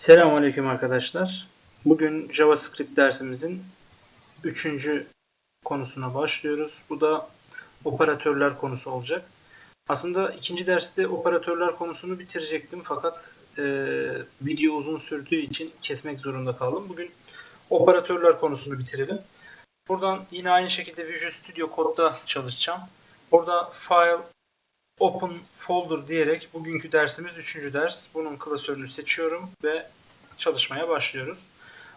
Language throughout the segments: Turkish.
Selamünaleyküm arkadaşlar. Bugün JavaScript dersimizin 3. konusuna başlıyoruz. Bu da operatörler konusu olacak. Aslında ikinci derste operatörler konusunu bitirecektim fakat e, video uzun sürdüğü için kesmek zorunda kaldım. Bugün operatörler konusunu bitirelim. Buradan yine aynı şekilde Visual Studio Code'da çalışacağım. Burada File, Open Folder diyerek bugünkü dersimiz 3. ders. Bunun klasörünü seçiyorum ve çalışmaya başlıyoruz.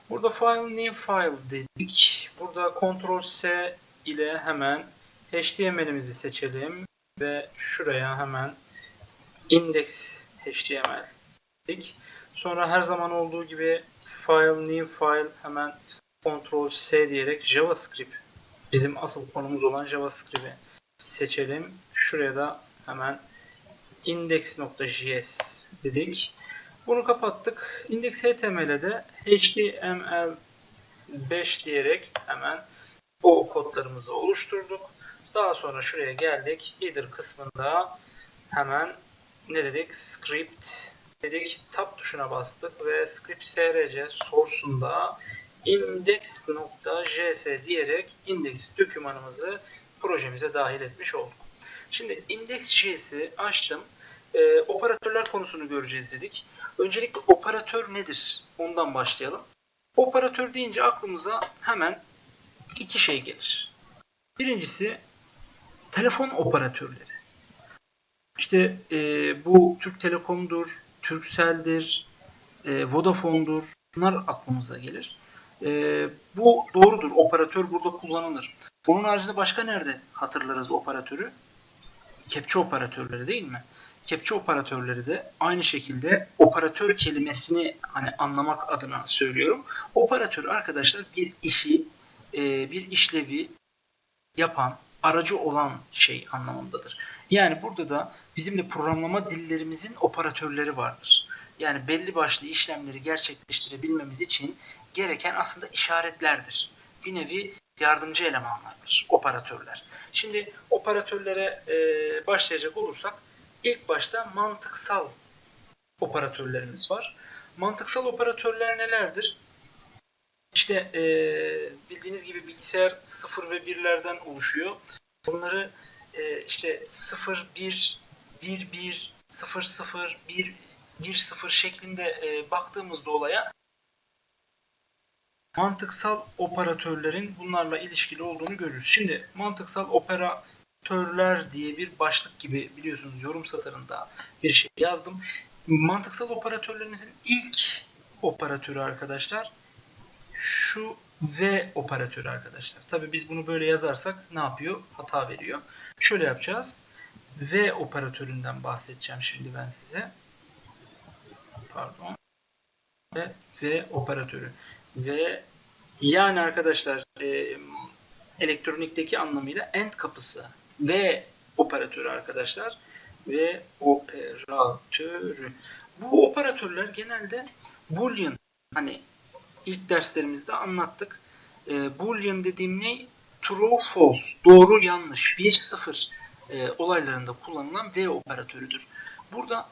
Burada File New File dedik. Burada Ctrl S ile hemen HTML'imizi seçelim ve şuraya hemen index HTML dedik. Sonra her zaman olduğu gibi File New File hemen Ctrl S diyerek JavaScript bizim asıl konumuz olan JavaScript'i seçelim. Şuraya da hemen index.js dedik. Bunu kapattık. Index HTML'e de HTML5 diyerek hemen o kodlarımızı oluşturduk. Daha sonra şuraya geldik. Header kısmında hemen ne dedik? Script dedik. Tab tuşuna bastık ve script src source'unda index.js diyerek index dokümanımızı projemize dahil etmiş olduk. Şimdi index.js'i açtım. Ee, operatörler konusunu göreceğiz dedik. Öncelikle operatör nedir? Ondan başlayalım. Operatör deyince aklımıza hemen iki şey gelir. Birincisi telefon operatörleri. İşte e, bu Türk Telekom'dur, Turkcell'dir, e, Vodafone'dur. Bunlar aklımıza gelir. E, bu doğrudur. Operatör burada kullanılır. Bunun haricinde başka nerede hatırlarız operatörü? Kepçe operatörleri değil mi? Kepçe operatörleri de aynı şekilde operatör kelimesini hani anlamak adına söylüyorum. Operatör arkadaşlar bir işi, e, bir işlevi yapan, aracı olan şey anlamındadır. Yani burada da bizim de programlama dillerimizin operatörleri vardır. Yani belli başlı işlemleri gerçekleştirebilmemiz için gereken aslında işaretlerdir. Bir nevi yardımcı elemanlardır operatörler. Şimdi operatörlere e, başlayacak olursak ilk başta mantıksal operatörlerimiz var. Mantıksal operatörler nelerdir? İşte e, bildiğiniz gibi bilgisayar 0 ve 1'lerden oluşuyor. Bunları e, işte 0, 1, 1, 1, 0, 0, 1, 1, 0 şeklinde e, baktığımızda olaya mantıksal operatörlerin bunlarla ilişkili olduğunu görürüz. Şimdi mantıksal operatörler diye bir başlık gibi biliyorsunuz yorum satırında bir şey yazdım. Mantıksal operatörlerimizin ilk operatörü arkadaşlar şu V operatörü arkadaşlar. Tabi biz bunu böyle yazarsak ne yapıyor? Hata veriyor. Şöyle yapacağız. V operatöründen bahsedeceğim şimdi ben size. Pardon. Ve V operatörü. Ve yani arkadaşlar e, elektronikteki anlamıyla end kapısı ve operatörü arkadaşlar ve operatörü. Bu operatörler genelde boolean hani ilk derslerimizde anlattık. E, boolean dediğim ne? True false, doğru yanlış, 1 0 e, olaylarında kullanılan V operatörüdür. Burada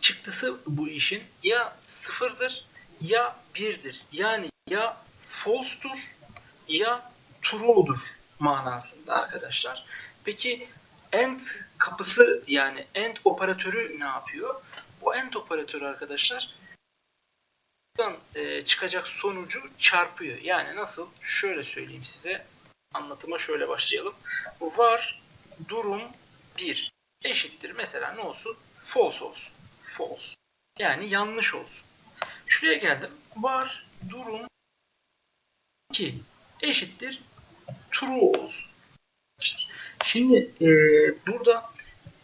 çıktısı bu işin ya sıfırdır ya birdir. Yani ya false'tur ya true'dur manasında arkadaşlar. Peki AND kapısı yani AND operatörü ne yapıyor? Bu AND operatörü arkadaşlar buradan e, çıkacak sonucu çarpıyor. Yani nasıl? Şöyle söyleyeyim size. Anlatıma şöyle başlayalım. Var durum 1 eşittir. Mesela ne olsun? False olsun. False. Yani yanlış olsun. Şuraya geldim. Var durum 2 eşittir true olsun. Şimdi e, burada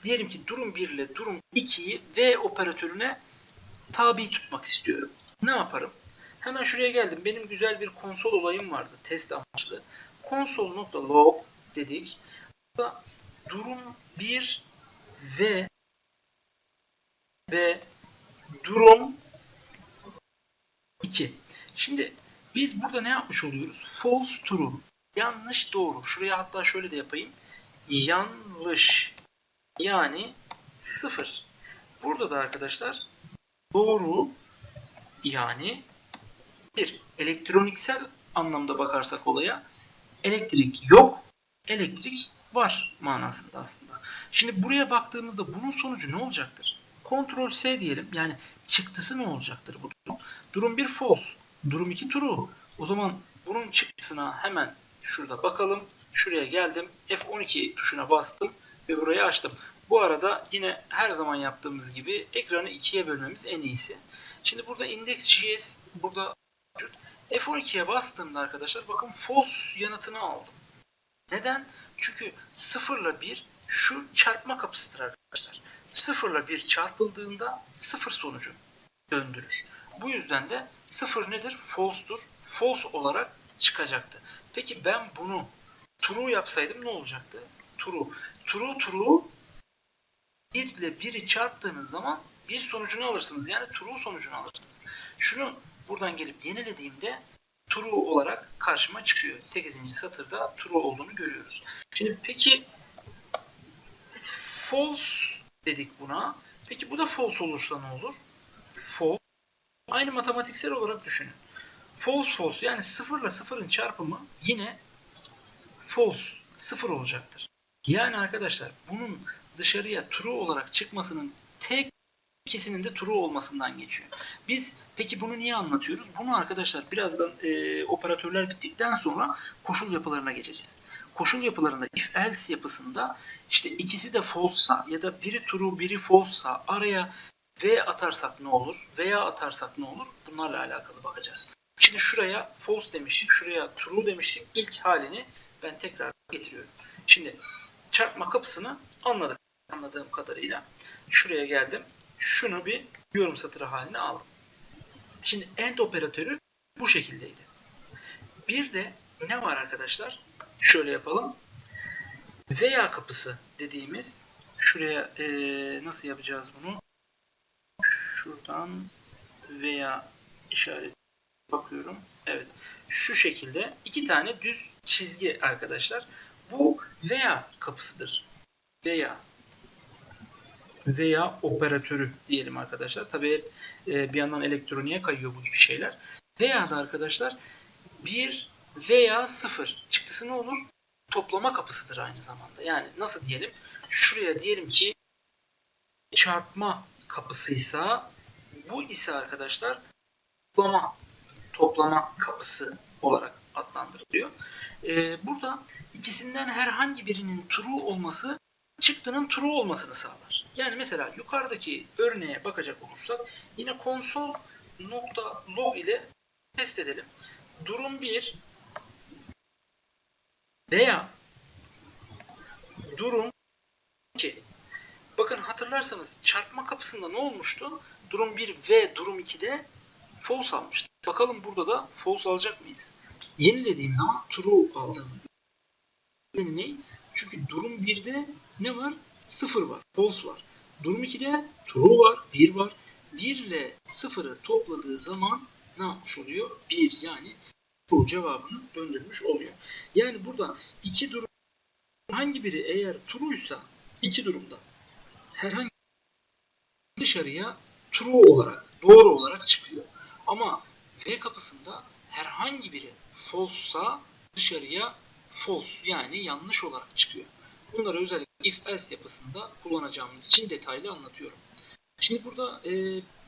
diyelim ki durum 1 ile durum 2'yi V operatörüne tabi tutmak istiyorum. Ne yaparım? Hemen şuraya geldim. Benim güzel bir konsol olayım vardı. Test amaçlı. Console.log dedik. Burada durum 1 ve ve durum 2. Şimdi biz burada ne yapmış oluyoruz? False true. Yanlış doğru. Şuraya hatta şöyle de yapayım. Yanlış. Yani 0. Burada da arkadaşlar doğru Yani bir elektroniksel anlamda bakarsak olaya elektrik yok, elektrik var manasında aslında. Şimdi buraya baktığımızda bunun sonucu ne olacaktır? Ctrl S diyelim. Yani çıktısı ne olacaktır bu durum? Durum 1 false. Durum 2 true. O zaman bunun çıktısına hemen şurada bakalım. Şuraya geldim. F12 tuşuna bastım ve burayı açtım. Bu arada yine her zaman yaptığımız gibi ekranı ikiye bölmemiz en iyisi. Şimdi burada index.js burada mevcut. F12'ye bastığımda arkadaşlar bakın false yanıtını aldım. Neden? Çünkü 0 ile 1 şu çarpma kapısıdır arkadaşlar. 0 ile 1 çarpıldığında 0 sonucu döndürür. Bu yüzden de 0 nedir? False'dur. False olarak çıkacaktı. Peki ben bunu true yapsaydım ne olacaktı? True. True true 1 ile 1'i çarptığınız zaman bir sonucunu alırsınız. Yani true sonucunu alırsınız. Şunu buradan gelip yenilediğimde true olarak karşıma çıkıyor. 8. satırda true olduğunu görüyoruz. Şimdi peki false dedik buna. Peki bu da false olursa ne olur? Aynı matematiksel olarak düşünün. False false yani 0 ile 0'ın çarpımı yine false 0 olacaktır. Yani arkadaşlar bunun dışarıya true olarak çıkmasının tek ikisinin de true olmasından geçiyor. Biz peki bunu niye anlatıyoruz? Bunu arkadaşlar birazdan e, operatörler bittikten sonra koşul yapılarına geçeceğiz. Koşul yapılarında if else yapısında işte ikisi de false'sa ya da biri true biri false'sa araya v atarsak ne olur veya atarsak ne olur bunlarla alakalı bakacağız. Şimdi şuraya false demiştik, şuraya true demiştik. İlk halini ben tekrar getiriyorum. Şimdi çarpma kapısını anladık anladığım kadarıyla. Şuraya geldim. Şunu bir yorum satırı haline aldım. Şimdi end operatörü bu şekildeydi. Bir de ne var arkadaşlar? Şöyle yapalım. Veya kapısı dediğimiz şuraya e, nasıl yapacağız bunu? Şuradan veya işaret bakıyorum. Evet. Şu şekilde iki tane düz çizgi arkadaşlar. Bu veya kapısıdır. Veya veya operatörü diyelim arkadaşlar. Tabii e, bir yandan elektroniğe kayıyor bu gibi şeyler. Veya da arkadaşlar 1 veya 0 çıktısı ne olur? Toplama kapısıdır aynı zamanda. Yani nasıl diyelim? Şuraya diyelim ki çarpma kapısıysa bu ise arkadaşlar toplama toplama kapısı olarak adlandırılıyor. Ee, burada ikisinden herhangi birinin true olması çıktının true olmasını sağlar. Yani mesela yukarıdaki örneğe bakacak olursak yine konsol nokta log ile test edelim. Durum 1 veya durum 2. Bakın hatırlarsanız çarpma kapısında ne olmuştu? Durum 1 ve durum 2'de false almıştı. Bakalım burada da false alacak mıyız? Yenilediğim zaman true aldım. Ne? Çünkü durum 1'de ne var? 0 var. False var. Durum 2'de true var. 1 var. 1 ile 0'ı topladığı zaman ne yapmış oluyor? 1 yani true cevabını döndürmüş oluyor. Yani burada iki durum hangi biri eğer true'ysa iki durumda herhangi dışarıya true olarak, doğru olarak çıkıyor. Ama V kapısında herhangi biri false'sa dışarıya false yani yanlış olarak çıkıyor. Bunları özellikle if else yapısında kullanacağımız için detaylı anlatıyorum. Şimdi burada e,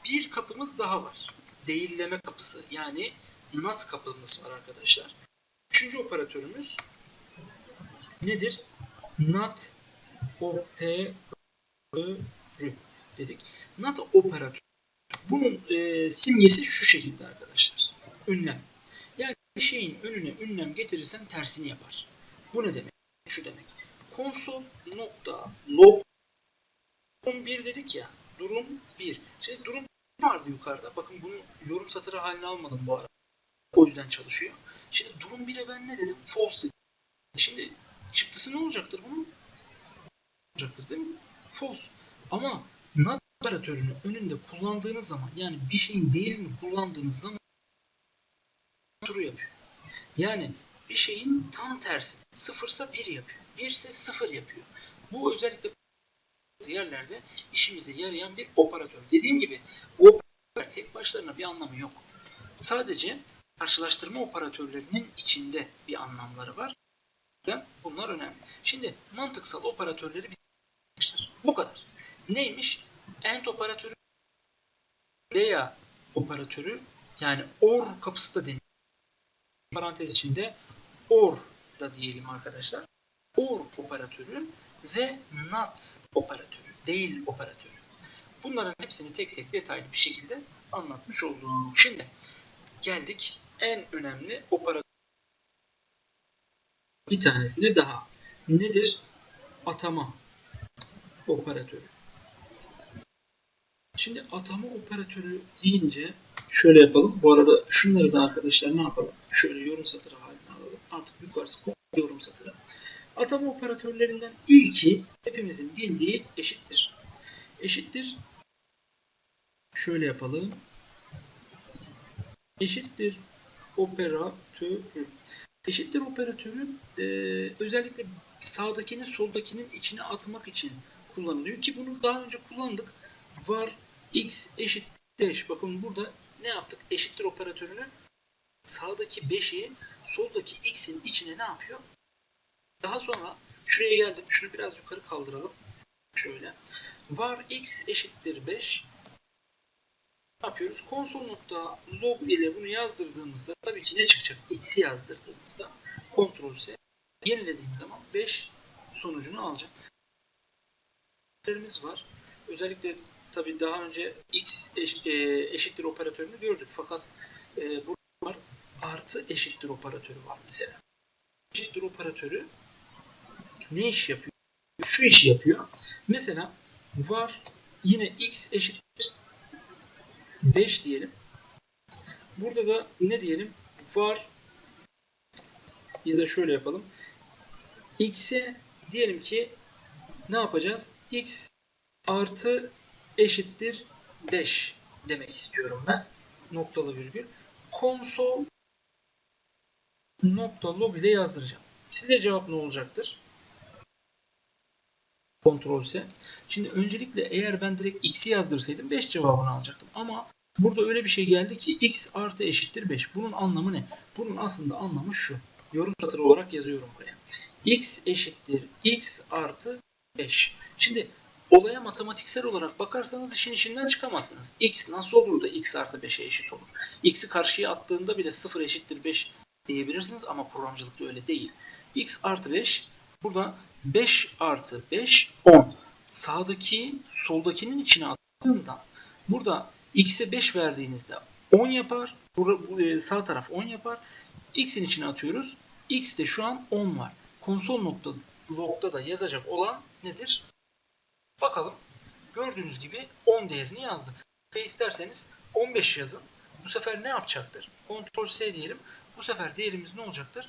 bir kapımız daha var. Değilleme kapısı yani not kapımız var arkadaşlar. Üçüncü operatörümüz nedir? Not operatörü dedik. Not operatör. Bunun e, simgesi şu şekilde arkadaşlar. Ünlem. Yani şeyin önüne ünlem getirirsen tersini yapar. Bu ne demek? Şu demek. Konsol nokta log durum 1 dedik ya. Durum 1. Şey, durum vardı yukarıda. Bakın bunu yorum satırı haline almadım bu arada. O yüzden çalışıyor. Şimdi durum 1'e ben ne dedim? False dedim. Şimdi çıktısı ne olacaktır bunun? Olacaktır değil mi? False. Ama not operatörünü önünde kullandığınız zaman yani bir şeyin değerini kullandığınız zaman true yapıyor. Yani bir şeyin tam tersi. Sıfırsa bir yapıyor. Birse sıfır yapıyor. Bu özellikle yerlerde işimize yarayan bir operatör. Dediğim gibi o operatör tek başlarına bir anlamı yok. Sadece karşılaştırma operatörlerinin içinde bir anlamları var. Bunlar önemli. Şimdi mantıksal operatörleri bir arkadaşlar. Bu kadar. Neymiş? AND operatörü veya operatörü yani OR kapısı da deniyor. Parantez içinde OR da diyelim arkadaşlar. OR operatörü ve NOT operatörü, değil operatörü. Bunların hepsini tek tek detaylı bir şekilde anlatmış oldum. Şimdi geldik en önemli operatör bir tanesine daha. Nedir? Atama operatörü. Şimdi atama operatörü deyince şöyle yapalım. Bu arada şunları da arkadaşlar ne yapalım? Şöyle yorum satırı haline alalım. Artık yukarısı yorum satırı. Atama operatörlerinden ilki hepimizin bildiği eşittir. Eşittir. Şöyle yapalım. Eşittir operatörü. Eşittir operatörü e, özellikle sağdakini soldakinin içine atmak için kullanılıyor. Ki bunu daha önce kullandık. Var x eşittir 5. Bakın burada ne yaptık? Eşittir operatörünü sağdaki 5'i soldaki x'in içine ne yapıyor? Daha sonra şuraya geldim. Şunu biraz yukarı kaldıralım. Şöyle. Var x eşittir 5. Ne yapıyoruz? Konsol log ile bunu yazdırdığımızda tabii ki ne çıkacak? X'i yazdırdığımızda Ctrl C yenilediğim zaman 5 sonucunu alacak. Var. Özellikle tabii daha önce x eş, e, eşittir operatörünü gördük. Fakat e, burada var artı eşittir operatörü var mesela. Eşittir operatörü ne iş yapıyor? Şu işi yapıyor. Mesela var yine x eşittir 5 diyelim. Burada da ne diyelim? Var ya da şöyle yapalım. x'e diyelim ki ne yapacağız? X artı eşittir 5 demek istiyorum ben. Noktalı virgül. Konsol nokta log ile yazdıracağım. Size cevap ne olacaktır? Ctrl C. Şimdi öncelikle eğer ben direkt x'i yazdırsaydım 5 cevabını alacaktım. Ama burada öyle bir şey geldi ki x artı eşittir 5. Bunun anlamı ne? Bunun aslında anlamı şu. Yorum satırı olarak yazıyorum buraya. x eşittir x artı 5. Şimdi olaya matematiksel olarak bakarsanız işin içinden çıkamazsınız. x nasıl olur da x artı 5'e eşit olur? x'i karşıya attığında bile 0 eşittir 5 diyebilirsiniz ama programcılıkta öyle değil. x artı 5 burada 5 artı 5 10. Sağdaki soldakinin içine attığımda burada x'e 5 verdiğinizde 10 yapar. E, sağ taraf 10 yapar. x'in içine atıyoruz. x'te şu an 10 var. Konsol nokta log'da da yazacak olan nedir? Bakalım. Gördüğünüz gibi 10 değerini yazdık. Ve isterseniz 15 yazın. Bu sefer ne yapacaktır? Ctrl S diyelim. Bu sefer değerimiz ne olacaktır?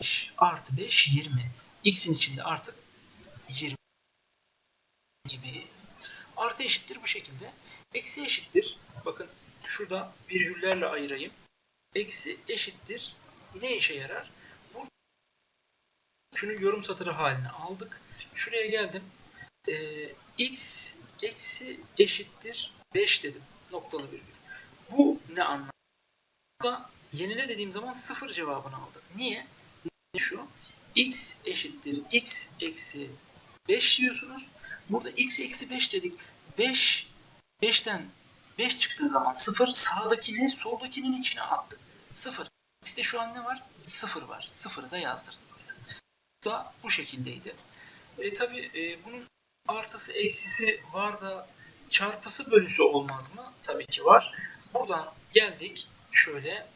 5 artı 5 20. X'in içinde artık 20 gibi. Artı eşittir bu şekilde. Eksi eşittir. Bakın şurada virgüllerle ayırayım. Eksi eşittir. Ne işe yarar? Şunu yorum satırı haline aldık. Şuraya geldim. Ee, x eksi eşittir 5 dedim. Noktalı virgül. Bu ne anlamı? Yenile dediğim zaman 0 cevabını aldık. Niye? Şu x eşittir x eksi 5 diyorsunuz. Burada x eksi 5 dedik. 5 5'ten 5 çıktığı zaman 0 sağdakini soldakinin içine attık. 0. X'te şu an ne var? 0 var. 0'ı da yazdırdım. Bu da bu şekildeydi. E, tabii e, bunun artısı eksisi var da çarpısı bölüsü olmaz mı? Tabii ki var. Buradan geldik şöyle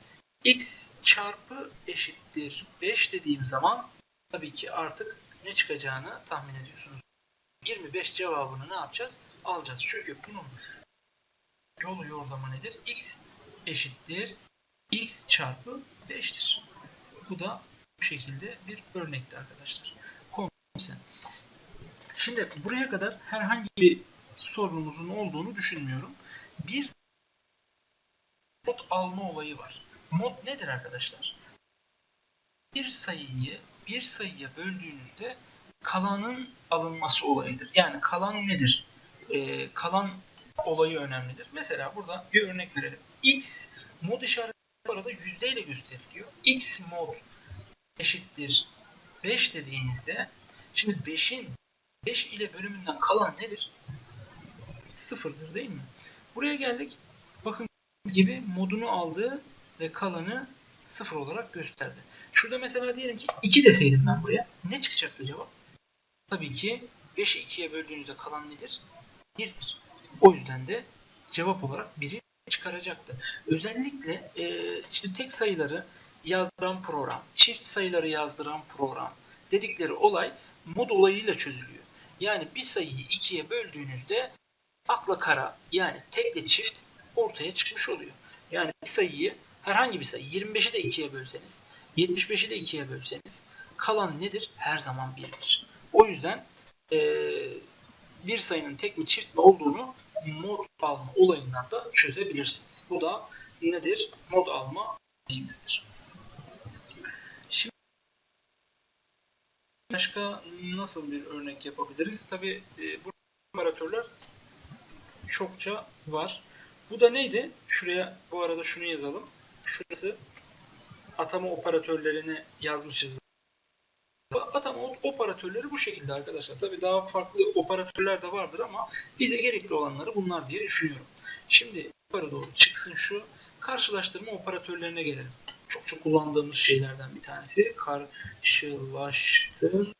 x çarpı eşittir 5 dediğim zaman tabii ki artık ne çıkacağını tahmin ediyorsunuz. 25 cevabını ne yapacağız? Alacağız. Çünkü bunun yolu yordamı nedir? x eşittir x çarpı 5'tir. Bu da bu şekilde bir örnekti arkadaşlar. Komsen. Şimdi buraya kadar herhangi bir sorunumuzun olduğunu düşünmüyorum. Bir not alma olayı var. Mod nedir arkadaşlar? Bir sayıyı bir sayıya böldüğünüzde kalanın alınması olayıdır. Yani kalan nedir? Ee, kalan olayı önemlidir. Mesela burada bir örnek verelim. X mod işareti bu arada yüzdeyle gösteriliyor. X mod eşittir 5 dediğinizde şimdi 5'in 5 ile bölümünden kalan nedir? Sıfırdır değil mi? Buraya geldik. Bakın gibi modunu aldı ve kalanı sıfır olarak gösterdi. Şurada mesela diyelim ki 2 deseydim ben buraya. Ne çıkacaktı cevap? Tabii ki 5'i 2'ye böldüğünüzde kalan nedir? 1'dir. O yüzden de cevap olarak 1'i çıkaracaktı. Özellikle e, işte tek sayıları yazdıran program, çift sayıları yazdıran program dedikleri olay mod olayıyla çözülüyor. Yani bir sayıyı ikiye böldüğünüzde akla kara yani tekle çift ortaya çıkmış oluyor. Yani bir sayıyı herhangi bir sayı 25'i de 2'ye bölseniz 75'i de 2'ye bölseniz kalan nedir? Her zaman 1'dir. O yüzden e, bir sayının tek mi çift mi olduğunu mod alma olayından da çözebilirsiniz. Bu da nedir? Mod alma olayımızdır. Şimdi başka nasıl bir örnek yapabiliriz? Tabi e, bu operatörler çokça var. Bu da neydi? Şuraya bu arada şunu yazalım. Şurası atama operatörlerini yazmışız. Atama operatörleri bu şekilde arkadaşlar. Tabi daha farklı operatörler de vardır ama bize gerekli olanları bunlar diye düşünüyorum. Şimdi yukarı doğru çıksın şu. Karşılaştırma operatörlerine gelelim. Çok çok kullandığımız şeylerden bir tanesi. Karşılaştır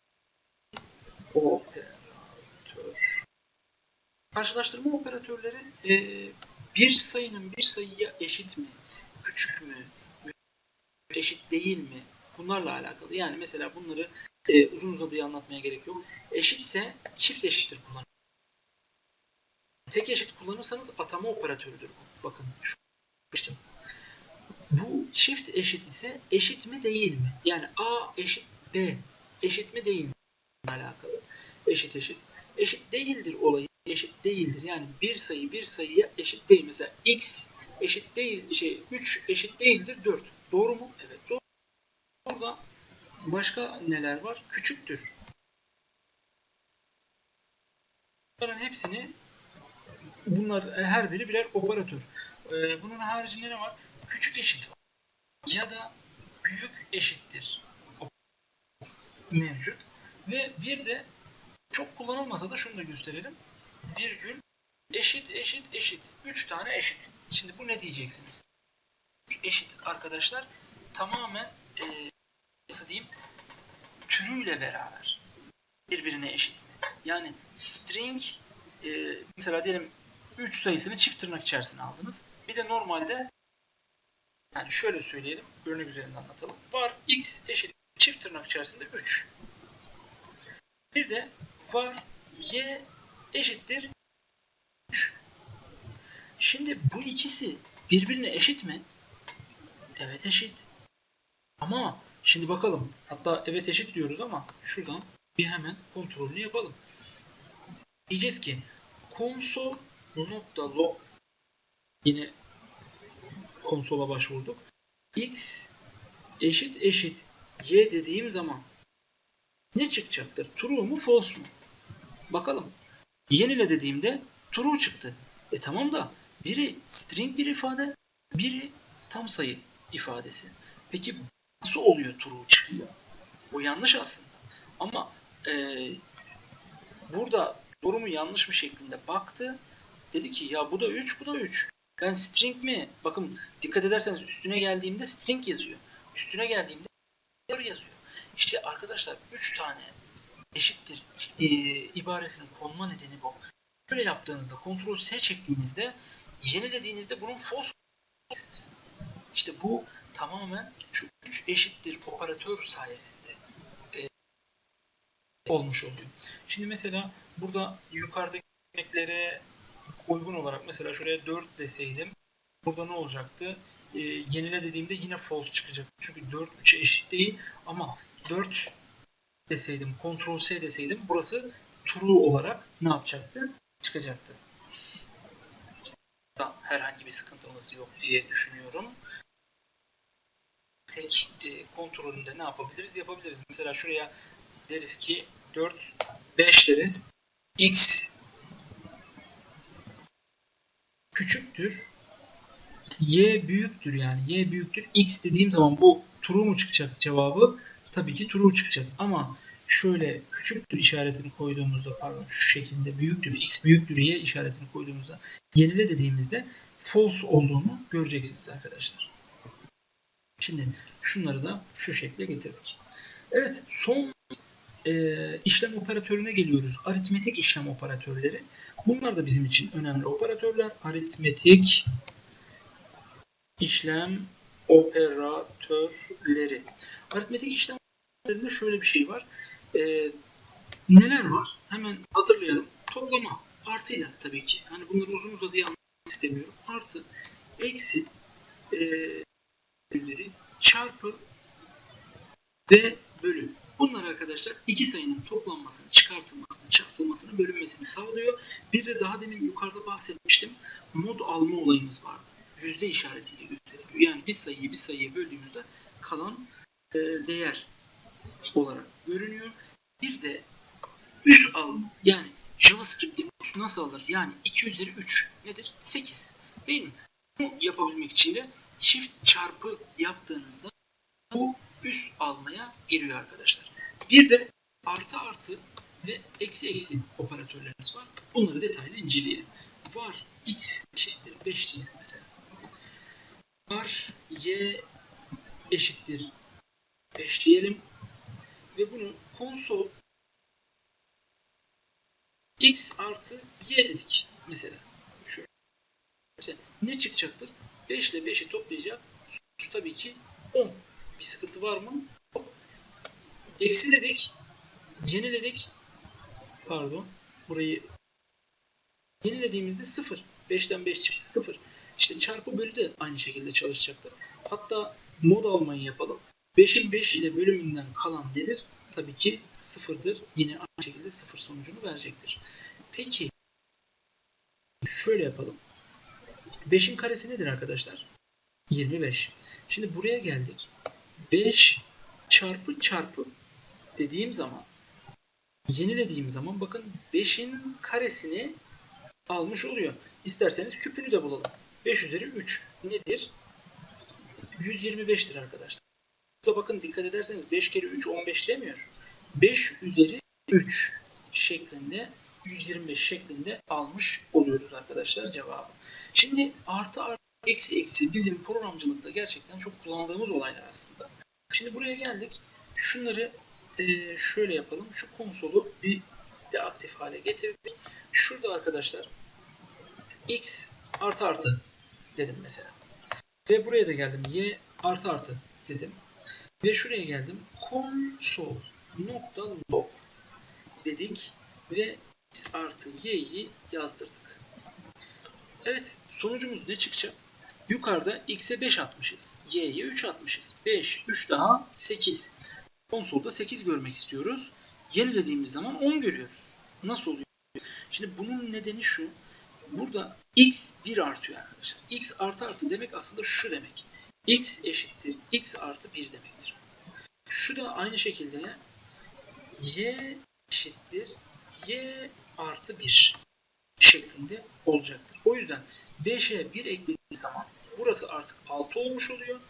operatör. Karşılaştırma operatörleri e, bir sayının bir sayıya eşit mi? Küçük mü? Eşit değil mi? Bunlarla alakalı. Yani mesela bunları e, uzun uzadıya anlatmaya gerek yok. Eşitse çift eşittir kullanın. Tek eşit kullanırsanız atama operatörüdür bu. Bakın şu. Bu çift eşit ise eşit mi değil mi? Yani A eşit B eşit mi değil mi? alakalı. Eşit eşit. Eşit değildir olayı. Eşit değildir. Yani bir sayı bir sayıya eşit değil. Mesela x eşit değil şey 3 eşit değildir 4. Doğru mu? Evet doğru. Burada başka neler var? Küçüktür. Bunların hepsini bunlar her biri birer operatör. Ee, bunun haricinde ne var? Küçük eşit. Ya da büyük eşittir. Mevcut. Ve bir de çok kullanılmasa da şunu da gösterelim. Virgül eşit eşit eşit. Üç tane eşit. Şimdi bu ne diyeceksiniz? Eşit arkadaşlar tamamen e, nasıl diyeyim türüyle beraber birbirine eşit? Yani string e, mesela diyelim 3 sayısını çift tırnak içerisine aldınız. Bir de normalde yani şöyle söyleyelim. Örnek üzerinde anlatalım. Var x eşit çift tırnak içerisinde 3. Bir de var y eşittir 3. Şimdi bu ikisi birbirine eşit mi? Evet eşit. Ama şimdi bakalım. Hatta evet eşit diyoruz ama şuradan bir hemen kontrolünü yapalım. Diyeceğiz ki konsol nokta log yine konsola başvurduk. x eşit eşit y dediğim zaman ne çıkacaktır? True mu false mu? Bakalım. Yenile dediğimde true çıktı. E tamam da biri string bir ifade, biri tam sayı ifadesi. Peki nasıl oluyor true çıkıyor? Bu yanlış aslında. Ama e, burada durumu yanlış bir şeklinde baktı. Dedi ki ya bu da 3 bu da 3. Ben string mi? Bakın dikkat ederseniz üstüne geldiğimde string yazıyor. Üstüne geldiğimde yazıyor. İşte arkadaşlar 3 tane eşittir e, ibaresinin konma nedeni bu. Böyle yaptığınızda kontrol S çektiğinizde yenilediğinizde bunun false. İşte bu tamamen şu 3 eşittir operatör sayesinde e, olmuş oluyor. Şimdi mesela burada yukarıdaki örneklere uygun olarak mesela şuraya 4 deseydim burada ne olacaktı? E, yenile dediğimde yine false çıkacak. Çünkü 4 3'e eşit değil ama 4 deseydim, Ctrl S deseydim burası true olarak ne yapacaktı? Çıkacaktı. Herhangi bir sıkıntımız yok diye düşünüyorum. Tek e, kontrolünde ne yapabiliriz? Yapabiliriz. Mesela şuraya deriz ki 4, 5 deriz. X küçüktür. Y büyüktür yani. Y büyüktür. X dediğim zaman bu true mu çıkacak cevabı? Tabii ki true çıkacak. Ama şöyle küçüktür işaretini koyduğumuzda pardon şu şekilde büyüktür x büyüktür y işaretini koyduğumuzda yenile dediğimizde false olduğunu göreceksiniz arkadaşlar. Şimdi şunları da şu şekle getirdik. Evet son e, işlem operatörüne geliyoruz. Aritmetik işlem operatörleri. Bunlar da bizim için önemli operatörler. Aritmetik işlem operatörleri. Aritmetik işlem operatörlerinde şöyle bir şey var. E, neler var? Hemen hatırlayalım. Toplama artıyla tabii ki. Hani bunları uzun uzadıya anlatmak istemiyorum. Artı, eksi, e, çarpı ve bölü. Bunlar arkadaşlar iki sayının toplanmasını, çıkartılmasını, çarpılmasını, bölünmesini sağlıyor. Bir de daha demin yukarıda bahsetmiştim. Mod alma olayımız vardı. Yüzde işaretiyle gösteriliyor. Yani bir sayıyı bir sayıya böldüğümüzde kalan e, değer olarak görünüyor. Bir de üst alma. Yani JavaScript'te üst nasıl alır? Yani 2 üzeri 3 nedir? 8. Değil mi? Bunu yapabilmek için de çift çarpı yaptığınızda bu üst almaya giriyor arkadaşlar. Bir de artı artı ve eksi eksi operatörlerimiz var. Bunları detaylı inceleyelim. Var x eşittir 5 diyelim mesela. Var y eşittir 5 diyelim. Ve bunu konsol x artı y dedik mesela. Şöyle. Mesela ne çıkacaktır? 5 ile 5'i toplayacak. Sonuç tabii ki 10. Bir sıkıntı var mı? Eksi dedik. Yeniledik. Pardon. Burayı yenilediğimizde 0. 5'ten 5 çıktı 0. İşte çarpı bölü de aynı şekilde çalışacaktır. Hatta mod almayı yapalım. 5'in 5 ile bölümünden kalan nedir? Tabii ki 0'dır. Yine aynı şekilde 0 sonucunu verecektir. Peki şöyle yapalım. 5'in karesi nedir arkadaşlar? 25. Şimdi buraya geldik. 5 çarpı çarpı dediğim zaman yenilediğim zaman bakın 5'in karesini almış oluyor. İsterseniz küpünü de bulalım. 5 üzeri 3 nedir? 125'tir arkadaşlar. Burada bakın dikkat ederseniz 5 kere 3 15 demiyor. 5 üzeri 3 şeklinde 125 şeklinde almış oluyoruz arkadaşlar cevabı. Şimdi artı artı eksi eksi bizim programcılıkta gerçekten çok kullandığımız olaylar aslında. Şimdi buraya geldik. Şunları e, şöyle yapalım. Şu konsolu bir de aktif hale getirdik. Şurada arkadaşlar x artı artı dedim mesela. Ve buraya da geldim. y artı artı dedim. Ve şuraya geldim. Konsol nokta log dedik ve x artı y'yi yazdırdık. Evet sonucumuz ne çıkacak? Yukarıda x'e 5 atmışız. Y'ye 3 atmışız. 5, 3 daha 8. Konsolda 8 görmek istiyoruz. Yenilediğimiz zaman 10 görüyoruz. Nasıl oluyor? Şimdi bunun nedeni şu. Burada x 1 artıyor arkadaşlar. x artı artı demek aslında şu demek. x eşittir x artı 1 demektir. Şu da aynı şekilde y eşittir y artı 1 şeklinde olacaktır. O yüzden 5'e 1 eklediği zaman burası artık 6 olmuş oluyor.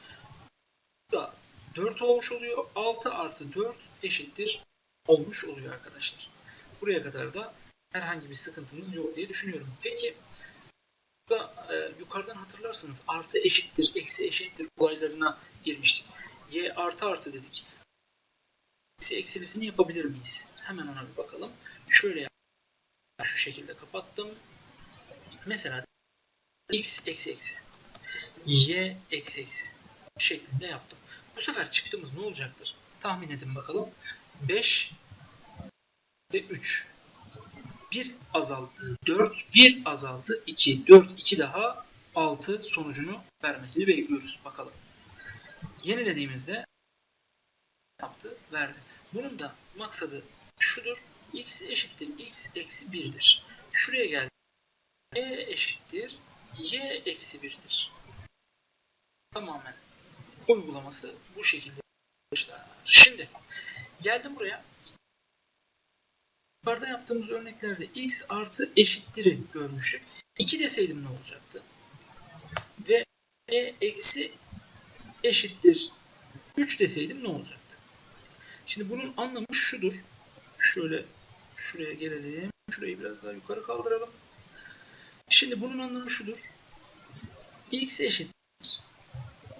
Bu da 4 olmuş oluyor. 6 artı 4 eşittir olmuş oluyor arkadaşlar. Buraya kadar da herhangi bir sıkıntımız yok diye düşünüyorum. Peki burada e, yukarıdan hatırlarsınız artı eşittir, eksi eşittir olaylarına girmiştik. Y artı artı dedik. Eksi eksilisini yapabilir miyiz? Hemen ona bir bakalım. Şöyle yap. Şu şekilde kapattım. Mesela x eksi eksi y eksi eksi şeklinde yaptım. Bu sefer çıktığımız ne olacaktır? Tahmin edin bakalım. 5 ve 3. 1 azaldı 4, 1 azaldı 2, 4, 2 daha 6 sonucunu vermesini bekliyoruz. Bakalım. Yenilediğimizde yaptı? Verdi. Bunun da maksadı şudur. x eşittir x eksi 1'dir. Şuraya geldi. y eşittir y eksi 1'dir. Tamamen uygulaması bu şekilde. Şimdi geldim buraya. Yukarıda yaptığımız örneklerde x artı eşittir'i görmüştük. 2 deseydim ne olacaktı? Ve e eksi eşittir 3 deseydim ne olacaktı? Şimdi bunun anlamı şudur. Şöyle şuraya gelelim. Şurayı biraz daha yukarı kaldıralım. Şimdi bunun anlamı şudur. x eşittir.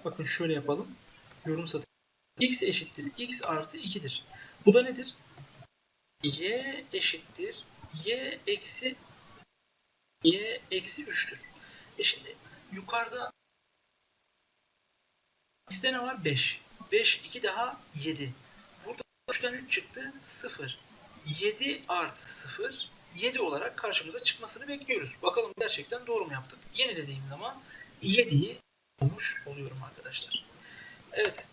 Bakın şöyle yapalım. Yorum satır. x eşittir. x artı 2'dir. Bu da nedir? y eşittir. y eksi y eksi 3'tür. E şimdi yukarıda x'te ne var? 5. 5, 2 daha 7. Burada 3'ten 3 çıktı. 0. 7 artı 0 7 olarak karşımıza çıkmasını bekliyoruz. Bakalım gerçekten doğru mu yaptık? Yenilediğim zaman 7'yi bulmuş oluyorum arkadaşlar. Evet.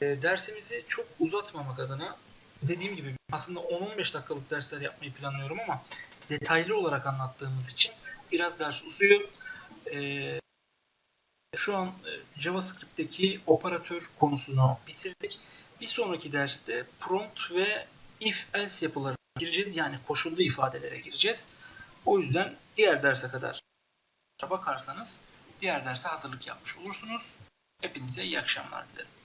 E, dersimizi çok uzatmamak adına dediğim gibi aslında 10-15 dakikalık dersler yapmayı planlıyorum ama detaylı olarak anlattığımız için biraz ders uzuyor. E, şu an e, JavaScript'teki operatör konusunu bitirdik. Bir sonraki derste prompt ve if else yapıları gireceğiz. Yani koşullu ifadelere gireceğiz. O yüzden diğer derse kadar bakarsanız diğer derse hazırlık yapmış olursunuz. Hepinize iyi akşamlar dilerim.